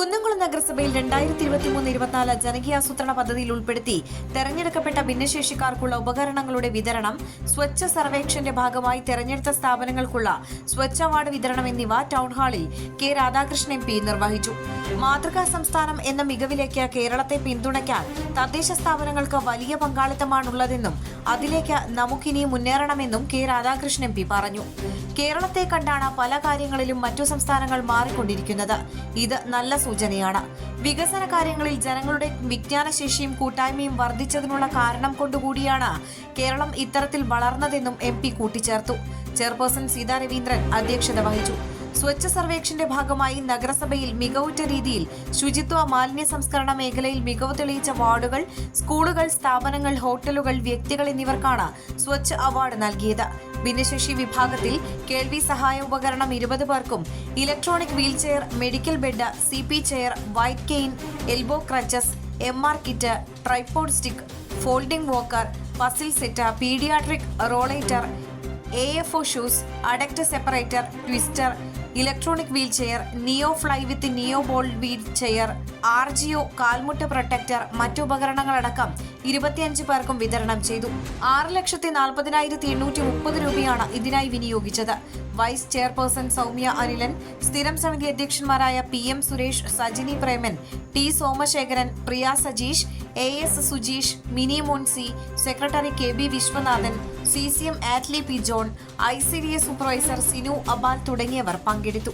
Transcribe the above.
കുന്നംകുളം നഗരസഭയിൽ രണ്ടായിരത്തി ഇരുപത്തിമൂന്ന് ഇരുപത്തിനാല് ജനകീയാസൂത്രണ പദ്ധതിയിൽ ഉൾപ്പെടുത്തി തെരഞ്ഞെടുക്കപ്പെട്ട ഭിന്നശേഷിക്കാർക്കുള്ള ഉപകരണങ്ങളുടെ വിതരണം സ്വച്ഛ സർവേക്ഷന്റെ ഭാഗമായി തെരഞ്ഞെടുത്ത സ്ഥാപനങ്ങൾക്കുള്ള സ്വച്ഛ അവാർഡ് വിതരണം എന്നിവ ടൗൺ ഹാളിൽ കെ രാധാകൃഷ്ണൻ എം പി നിർവഹിച്ചു. മാതൃകാ സംസ്ഥാനം എന്ന മികവിലേക്ക് കേരളത്തെ പിന്തുണയ്ക്കാൻ തദ്ദേശ സ്ഥാപനങ്ങൾക്ക് വലിയ പങ്കാളിത്തമാണുള്ളതെന്നും അതിലേക്ക് നമുക്കിനി മുന്നേറണമെന്നും കെ രാധാകൃഷ്ണൻ എം പി പറഞ്ഞു. കേരളത്തെ കണ്ടാണ് പല കാര്യങ്ങളിലും മറ്റു സംസ്ഥാനങ്ങൾ മാറിക്കൊണ്ടിരിക്കുന്നത്. ഇത് നല്ല സൂചനയാണ്. വികസന കാര്യങ്ങളിൽ ജനങ്ങളുടെ വിജ്ഞാനശേഷിയും കൂട്ടായ്മയും വർദ്ധിച്ചതിനുള്ള കാരണം കൊണ്ടുകൂടിയാണ് കേരളം ഇത്തരത്തിൽ വളർന്നതെന്നും എം പി കൂട്ടിച്ചേർത്തു. ചെയർപേഴ്സൺ സീതാ രവീന്ദ്രൻ അധ്യക്ഷത വഹിച്ചു. സ്വച്ഛ സർവേക്ഷന്റെ ഭാഗമായി നഗരസഭയിൽ മികവുറ്റ രീതിയിൽ ശുചിത്വ മാലിന്യ സംസ്കരണ മേഖലയിൽ മികവ് തെളിയിച്ച വാർഡുകൾ സ്കൂളുകൾ സ്ഥാപനങ്ങൾ ഹോട്ടലുകൾ വ്യക്തികൾ എന്നിവർക്കാണ് സ്വച്ഛ് അവാർഡ് നൽകിയത്. ഭിന്നശേഷി വിഭാഗത്തിൽ കേൾവി സഹായ ഉപകരണം ഇരുപത് പേർക്കും electronic wheelchair medical bed C P chair white cane elbow crutches M R kit tripod stick folding walker puzzle set paediatric rollator A F O shoes adduct separator twister electronic wheel chair neo fly with neo ball wheel chair R G O കാൽമുട്ട് protector മറ്റു ഉപകരണങ്ങളടക്കം ഇരുപത്തിയഞ്ച് പേർക്കും വിതരണം ചെയ്തു. ആറ് ലക്ഷത്തി നാൽപ്പതിനായിരത്തി എണ്ണൂറ്റി മുപ്പത് രൂപയാണ് ഇതിനായി വിനിയോഗിച്ചത്. വൈസ് ചെയർപേഴ്സൺ സൗമ്യ അനിലൻ സ്ഥിരം സമിതി അധ്യക്ഷന്മാരായ P M Suresh Sajini Preman T Somasekharan Priya Sajeesh A S Sujeesh Mini Moncy secretary K B Viswanathan C C M Attlee P John I C D S supervisor Sinu Abal തുടങ്ങിയവർ പങ്കെടുത്തു.